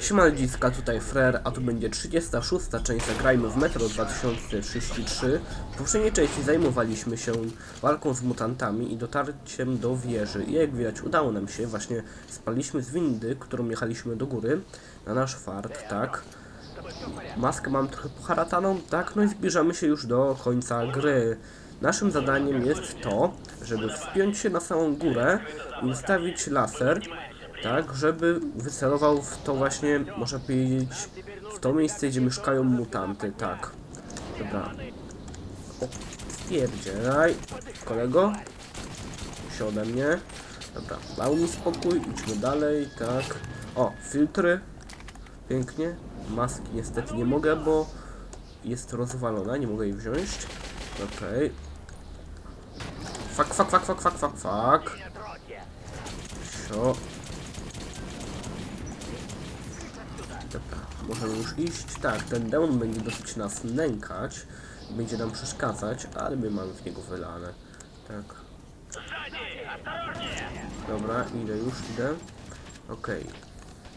Siema dziska, tutaj Frer, a tu będzie 36. część Zagrajmy w Metro 2033. W poprzedniej części zajmowaliśmy się walką z mutantami i dotarciem do wieży. I jak widać udało nam się, właśnie spaliśmy z windy, którą jechaliśmy do góry, na nasz fart, tak. Maskę mam trochę poharataną, tak, no i zbliżamy się już do końca gry. Naszym zadaniem jest to, żeby wspiąć się na samą górę i ustawić laser, tak, żeby wycelował w to właśnie, można powiedzieć, w to miejsce, gdzie mieszkają mutanty, tak. Dobra. O, stwierdzielaj, kolego. Się ode mnie. Dobra, dał mi spokój, idźmy dalej, tak. O, filtry. Pięknie. Maski niestety nie mogę, bo jest rozwalona, nie mogę jej wziąć. Okej. Fak, fak, fak, fak, fak, fak, fak. Sio. Dobra, możemy już iść. Tak, ten demon będzie dosyć nas nękać. Będzie nam przeszkadzać, ale my mamy w niego wylane. Tak. Dobra, idę już, idę. Okej.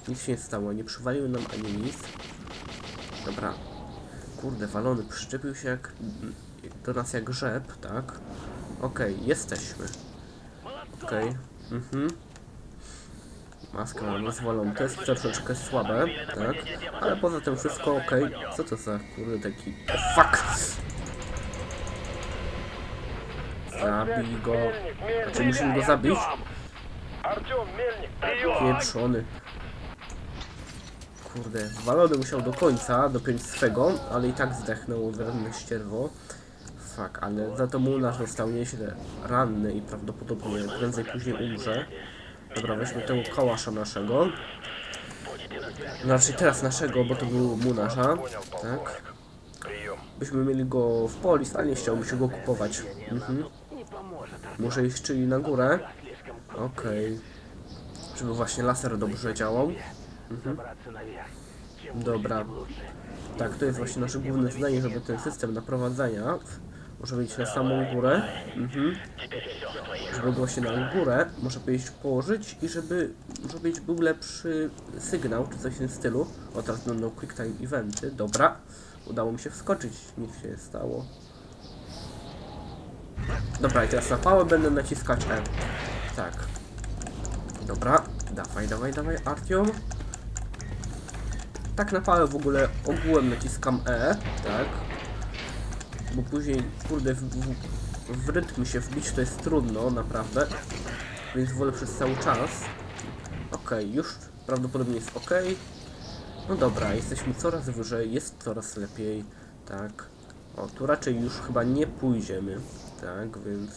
Nic się nie stało, nie przywaliły nam ani nic. Dobra. Kurde, walony przyczepił się jak... do nas jak rzep, tak? Okej, jesteśmy. Okej, mhm. Maska wolna z wolą też troszeczkę słabe, tak? Ale poza tym wszystko ok. Co to za kurde taki... Oh, fuck! Zabij go. Znaczy musimy go zabić? Pieprzony. Kurde, walony musiał do końca dopiąć swego, ale i tak zdechnął odwrotne ścierwo. Fuck, ale za to mu nasz został nieźle ranny i prawdopodobnie prędzej później umrze. Dobra, weźmy tego kałasza naszego. Znaczy teraz naszego, bo to był mu nasza. Tak. Byśmy mieli go w polis, a nie chciałby się go kupować. Mhm. Muszę iść czyli na górę. Okej. Okay. Żeby właśnie laser dobrze działał. Mhm. Dobra. Tak, to jest właśnie nasze główne zadanie, żeby ten system naprowadzania może być na samą górę. Mhm. Żeby go właśnie na górę, może powiedzieć, położyć i żeby, powiedzieć, był lepszy sygnał, czy coś w tym stylu. O, teraz będą quick time eventy. Dobra. Udało mi się wskoczyć, nic się stało. Dobra, i teraz na pałę będę naciskać E. Tak. Dobra, dawaj, dawaj, dawaj, Artiom. Tak na pałę w ogóle ogółem naciskam E, tak. Bo później, kurde, w, w, w rytm się wbić to jest trudno, naprawdę. Więc wolę przez cały czas. Okej, już prawdopodobnie jest ok. No dobra, jesteśmy coraz wyżej, jest coraz lepiej, tak. O, tu raczej już chyba nie pójdziemy, tak, więc...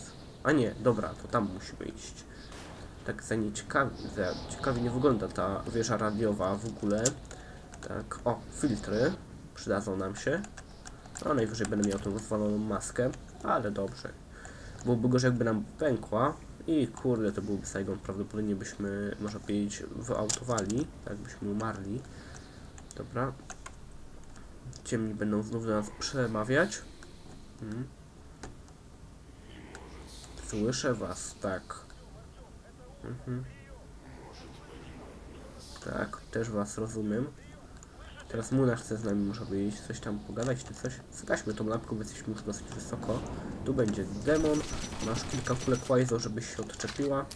A nie, dobra, to tam musimy iść. Tak za nieciekawie, za ciekawie nie wygląda ta wieża radiowa w ogóle. Tak, o, filtry przydadzą nam się. No najwyżej będę miał tą rozwaloną maskę, ale dobrze. Byłoby gorzej jakby nam pękła i kurde to byłby Saigon, prawdopodobnie byśmy, można powiedzieć, wyautowali, tak byśmy umarli. Dobra. Ciemni będą znów do nas przemawiać. Mhm. Słyszę was, tak. Mhm. Tak, też was rozumiem. Teraz Muna chce z nami, może powiedzieć, coś tam pogadać czy coś. Zgaśmy tą lampką, bo jesteśmy już dosyć wysoko. Tu będzie demon. Masz kilka kulek łajzo, żebyś się odczepiła.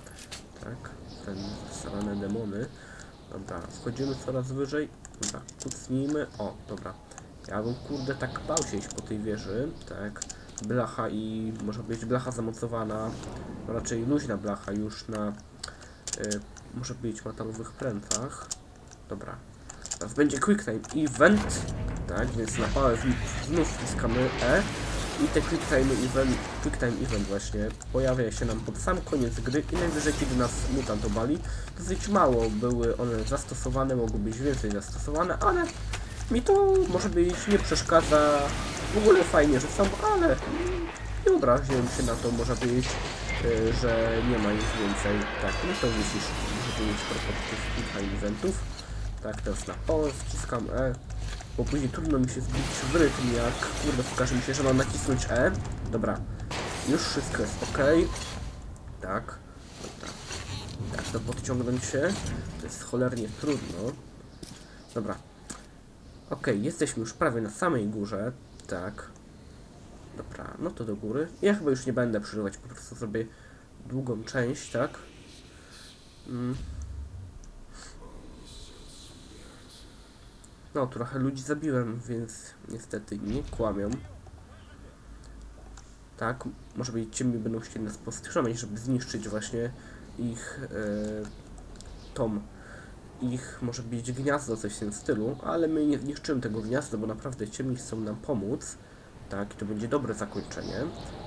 Tak, ten starane demony. Dobra, wchodzimy coraz wyżej. Dobra, kucnijmy. O, dobra. Ja bym kurde tak bał się iść po tej wieży, tak. Blacha i może być blacha zamocowana, raczej luźna blacha już na, y, może być metalowych prętach. Dobra. Teraz będzie quick time event, tak, więc na pałę znów wciskamy E i te quick time event, quick time event właśnie pojawia się nam pod sam koniec gry i najwyżej kiedy nas mutant obali. Dosyć mało były one zastosowane, mogły być więcej zastosowane, ale mi to może być nie przeszkadza. W ogóle fajnie, że są, ale nie obraziłem się na to, można powiedzieć, y, że nie ma ich więcej. Tak, no to wisisz, może powiedzieć propos tych kilka eventów. Tak, teraz na pole wciskam E, bo później trudno mi się zbić w rytm, jak kurde pokaże mi się, że mam nacisnąć E. Dobra, już wszystko jest ok. Tak, dobra. Tak, to podciągnąć się, to jest cholernie trudno. Dobra. Okej, jesteśmy już prawie na samej górze. Tak. Dobra, no to do góry. Ja chyba już nie będę przeżywać, po prostu zrobię długą część, tak? Mm. No, trochę ludzi zabiłem, więc niestety nie kłamią. Tak, może być ciemni będą chcieli nas powstrzymać, żeby zniszczyć właśnie ich e, tom, ich może być gniazdo, coś w tym stylu, ale my nie zniszczymy tego gniazda, bo naprawdę ciemni chcą nam pomóc. Tak, i to będzie dobre zakończenie.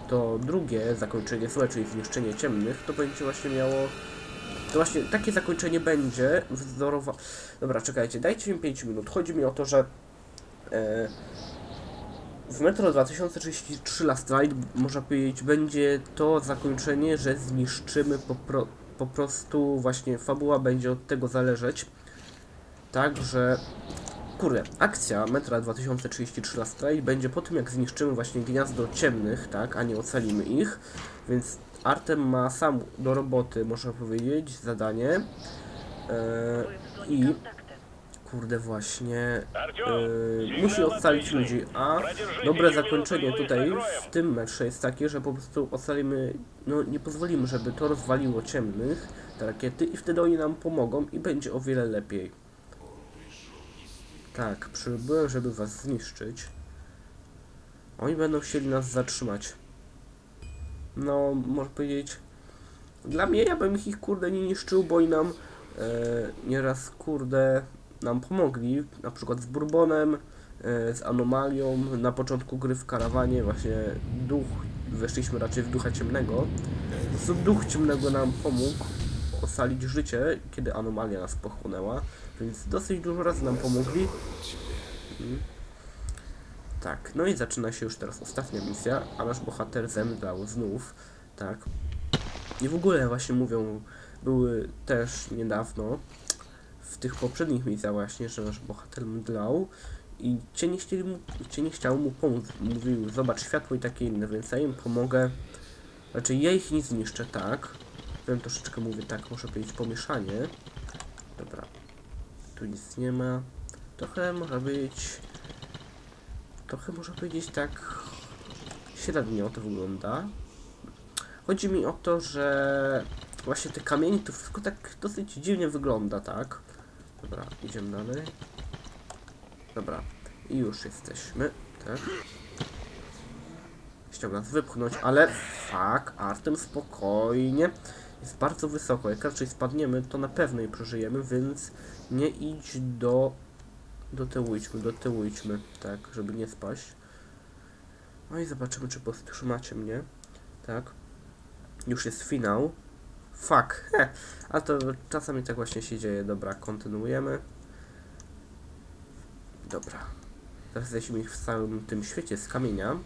To drugie zakończenie złe, czyli zniszczenie ciemnych, to będzie właśnie miało to właśnie takie zakończenie będzie wzorowa... Dobra, czekajcie, dajcie mi 5 minut. Chodzi mi o to, że e, w Metro 2033 Last Ride, można powiedzieć, będzie to zakończenie, że zniszczymy po, po prostu właśnie fabuła będzie od tego zależeć. Tak, że kurde, akcja Metra 2033 Last Ride będzie po tym, jak zniszczymy właśnie gniazdo ciemnych, tak, a nie ocalimy ich, więc Artem ma sam do roboty, można powiedzieć, zadanie. E, I kurde właśnie e, musi ocalić ludzi, a dobre zakończenie tutaj w tym metrze jest takie, że po prostu ocalimy, no nie pozwolimy, żeby to rozwaliło ciemnych, te rakiety i wtedy oni nam pomogą i będzie o wiele lepiej. Tak, przybyłem, żeby was zniszczyć. Oni będą chcieli nas zatrzymać no, można powiedzieć, dla mnie ja bym ich kurde nie niszczył, bo i nam e, nieraz kurde nam pomogli, na przykład z Bourbonem, e, z Anomalią, na początku gry w karawanie właśnie duch, weszliśmy raczej w ducha ciemnego, po prostu duch ciemnego nam pomógł ocalić życie, kiedy Anomalia nas pochłonęła, więc dosyć dużo razy nam pomogli. Mhm. Tak, no i zaczyna się już teraz ostatnia misja, a nasz bohater zemdlał znów, tak. I w ogóle właśnie mówią, były też niedawno w tych poprzednich misjach właśnie, że nasz bohater mdlał i cię nie, chcieli mu, cię nie chciał mu pomóc. Mówił, zobacz światło i takie inne, więc ja im pomogę. Znaczy ja ich nie zniszczę, tak. Wiem troszeczkę mówię tak, muszę powiedzieć pomieszanie. Dobra. Tu nic nie ma. Trochę może być trochę można powiedzieć tak średnio to wygląda. Chodzi mi o to, że właśnie te kamienie to wszystko tak dosyć dziwnie wygląda, tak? Dobra, idziemy dalej. Dobra, i już jesteśmy, tak? Chciał nas wypchnąć, ale fuck, Artem spokojnie. Jest bardzo wysoko, jak raczej spadniemy, to na pewno nie przeżyjemy, więc nie idź do do tyłu do tyłu tak, żeby nie spaść. No i zobaczymy, czy powstrzymacie mnie. Tak. Już jest finał. Fuck. Heh. A to czasami tak właśnie się dzieje. Dobra, kontynuujemy. Dobra. Teraz jesteśmy w całym tym świecie z kamienia.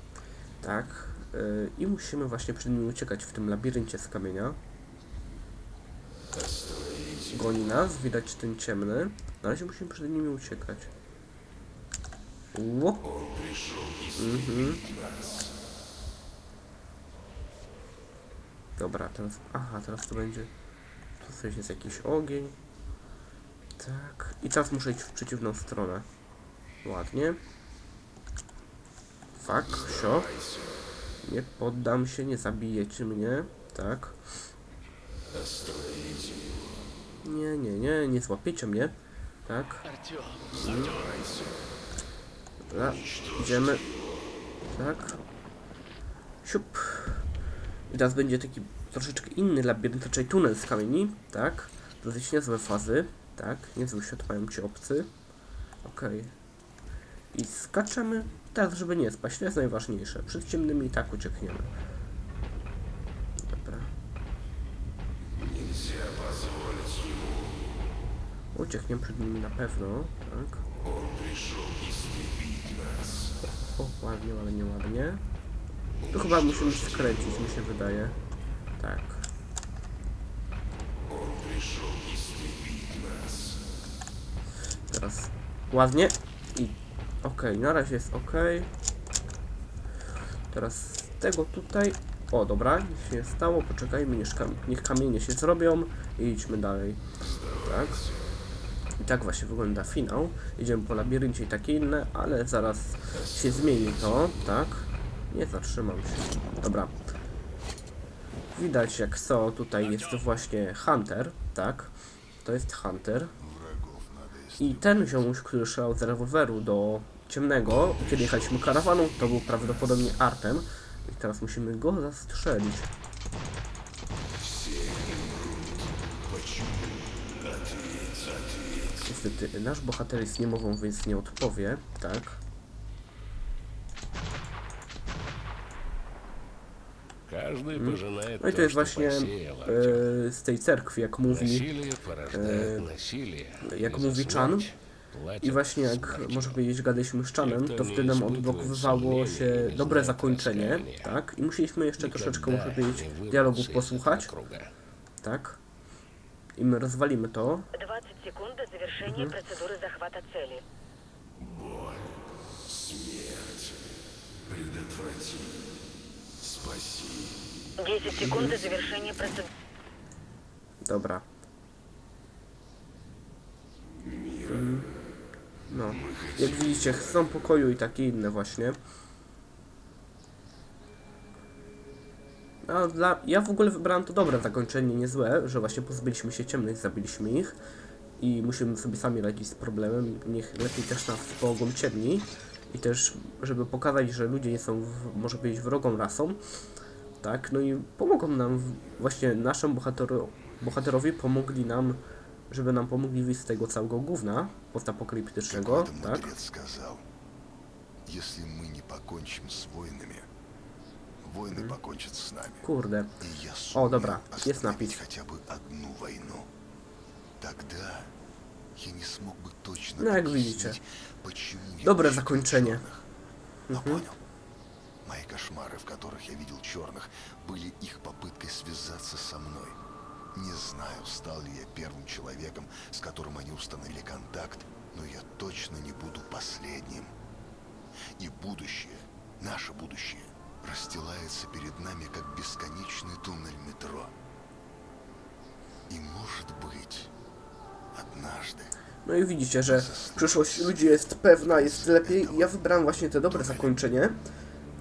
Tak. Yy, I musimy właśnie przed nim uciekać w tym labiryncie z kamienia. Goni nas, widać ten ciemny. Na razie musimy przed nimi uciekać. Ło. Mhm. Dobra, teraz... Aha, teraz to będzie... Tu coś jest jakiś ogień. Tak. I teraz muszę iść w przeciwną stronę. Ładnie. Fuck, sio. Nie poddam się, nie zabijecie mnie. Tak. Nie, nie, nie, nie złapiecie mnie. Tak. Dobra, idziemy. Tak. Siup. I teraz będzie taki troszeczkę inny labirynt, raczej tunel z kamieni, tak. Dosyć niezłe fazy, tak. Niezły świat mają ci obcy. Okej. Okay. I skaczemy teraz, żeby nie spać, to jest najważniejsze. Przed ciemnymi i tak uciekniemy. Dobra. Uciekniemy przed nimi na pewno, tak. O, ładnie, ale nie ładnie. Tu chyba musimy skręcić, mi się wydaje. Tak. Teraz ładnie i ok, na razie jest ok. Teraz tego tutaj. O, dobra, nic się nie stało. Poczekajmy, niech, kam niech kamienie się zrobią i idźmy dalej. Tak. I tak właśnie wygląda finał. Idziemy po labiryncie i takie inne, ale zaraz się zmieni to, tak? Nie zatrzymam się. Dobra. Widać jak co, tutaj jest właśnie Hunter, tak? To jest Hunter. I ten ziomuś, który strzelał z rewolweru do ciemnego, kiedy jechaliśmy karawaną, to był prawdopodobnie Artem. I teraz musimy go zastrzelić. niestety nasz bohater jest niemową, więc nie odpowie, tak? Mhm. No i to jest właśnie e, z tej cerkwi, jak mówi, e, jak mówi Chan. I właśnie jak może powiedzieć gadaliśmy z Czanem, to wtedy nam odblokowywało się dobre zakończenie, tak? I musieliśmy jeszcze troszeczkę, muszę powiedzieć, dialogów posłuchać, tak? I my rozwalimy to. 20 секунд до завершения процедуры захвата цели. Спаси. 10 секунд до завершения процедуры. Dobra. Mm. No, jak widzicie, chcą pokoju i takie inne właśnie. A dla, ja w ogóle wybrałem to dobre zakończenie, niezłe, że właśnie pozbyliśmy się ciemnych, zabiliśmy ich i musimy sobie sami radzić z problemem. Niech lepiej też nas pomogą ciemni i też, żeby pokazać, że ludzie nie są, w, może powiedzieć, wrogą rasą. Tak, no i pomogą nam, w- właśnie naszemu bohateru, bohaterowi pomogli nam, żeby nam pomogli wyjść z tego całego gówna postapokaliptycznego, Какой-то tak? мудрец сказал, если мы не покончим с войнами, войны покончат с нами. Kurde, И я О, добра, есть напить. хотя бы одну войну. Тогда я не смог бы точно Ну, как видите. почему Доброе закончение. Но понял. Мои кошмары, в которых я видел черных, были их попыткой связаться со мной. Не знаю, стал ли я первым человеком, с которым они установили контакт, но я точно не буду последним. И будущее, наше будущее, расстилается перед нами, как бесконечный туннель метро. И может быть, однажды No i widzicie, że przyszłość ludzi jest pewna, jest lepiej. I ja wybrałem właśnie te dobre zakończenie.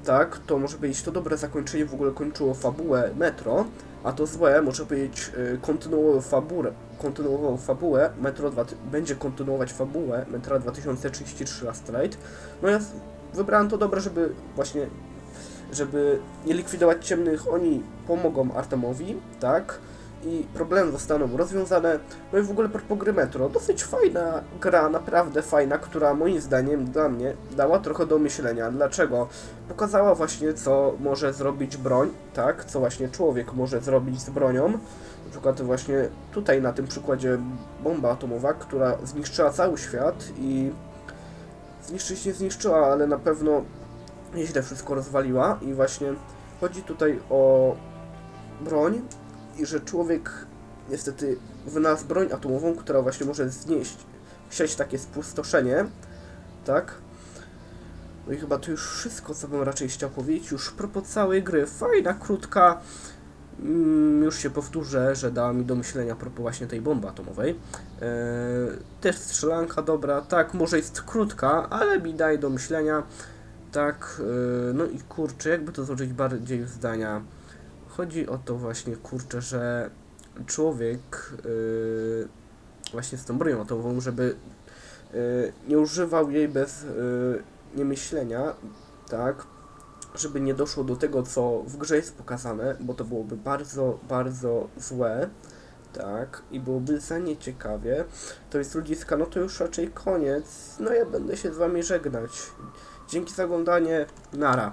Tak, to może być to dobre zakończenie w ogóle kończyło fabułę Metro, a to złe może być y, kontynuowało fabułę, kontynuowało fabułę Metro 2, będzie kontynuować fabułę Metro 2033 Last Light. No ja z- wybrałem to dobre, żeby właśnie żeby nie likwidować ciemnych, oni pomogą Artemowi, tak? I problemy zostaną rozwiązane. No i w ogóle gry Metro, dosyć fajna gra, naprawdę fajna, która moim zdaniem dla mnie dała trochę do myślenia. Dlaczego? Pokazała właśnie, co może zrobić broń, tak? Co właśnie człowiek może zrobić z bronią. Na przykład właśnie tutaj na tym przykładzie bomba atomowa, która zniszczyła cały świat i zniszczyć nie zniszczyła, ale na pewno nieźle wszystko rozwaliła i właśnie chodzi tutaj o broń i że człowiek niestety wynalazł broń atomową, która właśnie może znieść, sieć takie spustoszenie, tak? No i chyba to już wszystko, co bym raczej chciał powiedzieć. Już propos całej gry, fajna, krótka, Mm, już się powtórzę, że dała mi do myślenia propos właśnie tej bomby atomowej. Eee, też strzelanka dobra, tak, może jest krótka, ale mi daje do myślenia. Tak, eee, no i kurczę, jakby to złożyć bardziej w zdania. Chodzi o to właśnie, kurczę, że człowiek eee, właśnie z tą bronią atomową, żeby eee, nie używał jej bez niemyślenia, tak, żeby nie doszło do tego, co w grze jest pokazane, bo to byłoby bardzo, bardzo złe, tak, i byłoby za nieciekawie. To jest ludziska, no to już raczej koniec. No ja będę się z wami żegnać. Dzięki za oglądanie, nara.